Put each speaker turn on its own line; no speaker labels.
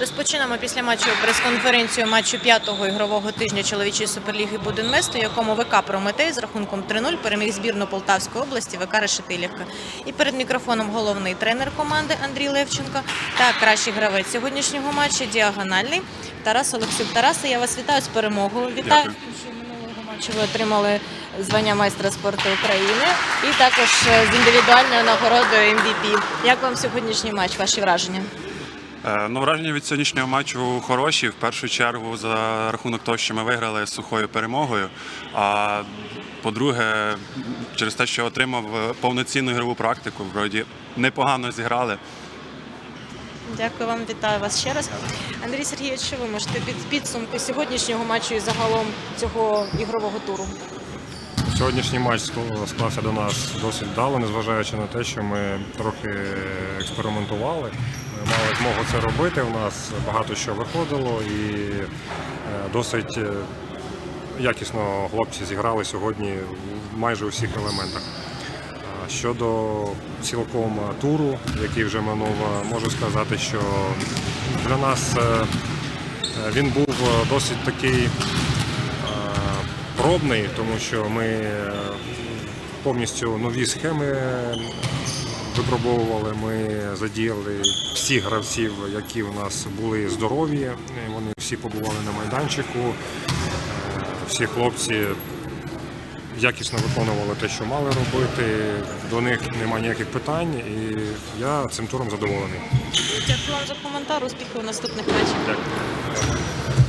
Розпочинаємо після матчу прес-конференцію матчу п'ятого ігрового тижня чоловічої суперліги Буденвест, якому ВК Прометей з рахунком 3-0 переміг збірну Полтавської області ВК Решетилівка. І перед мікрофоном головний тренер команди Андрій Левченко та кращий гравець сьогоднішнього матчу діагональний Тарас Олексюк. Тарасе, я вас вітаю з перемогою. Вітаю.
Дякую.
Що минулого матчу ви отримали звання майстра спорту України і також е, з індивідуальною нагородою MVP. Як вам сьогоднішній матч? Ваші враження?
Е, Ну, враження від сьогоднішнього матчу хороші. В першу чергу за рахунок того, що ми виграли з сухою перемогою. А по-друге, через те, що отримав е, повноцінну ігрову практику, вроді непогано зіграли.
Дякую вам, вітаю вас ще раз. Андрій Сергійович, що ви можете під підсумки сьогоднішнього матчу і загалом цього ігрового туру?
Сьогоднішній матч склався до нас досить вдало, незважаючи на те, що ми трохи експериментували. Ми мали змогу це робити. У нас багато що виходило і е, досить е, якісно хлопці зіграли сьогодні в майже усіх елементах. Щодо цілком туру, який вже минув, можу сказати, що для нас е, е, він був е, досить такий е, пробний, тому що ми е, повністю нові схеми випробовували. Ми задіяли всіх гравців, які у нас були здорові. Вони всі побували на майданчику. Всі хлопці якісно виконували те, що мали робити. До них немає ніяких питань, і я цим туром задоволений.
Дякую вам за коментар. Успіхів у наступних матчах.
Дякую.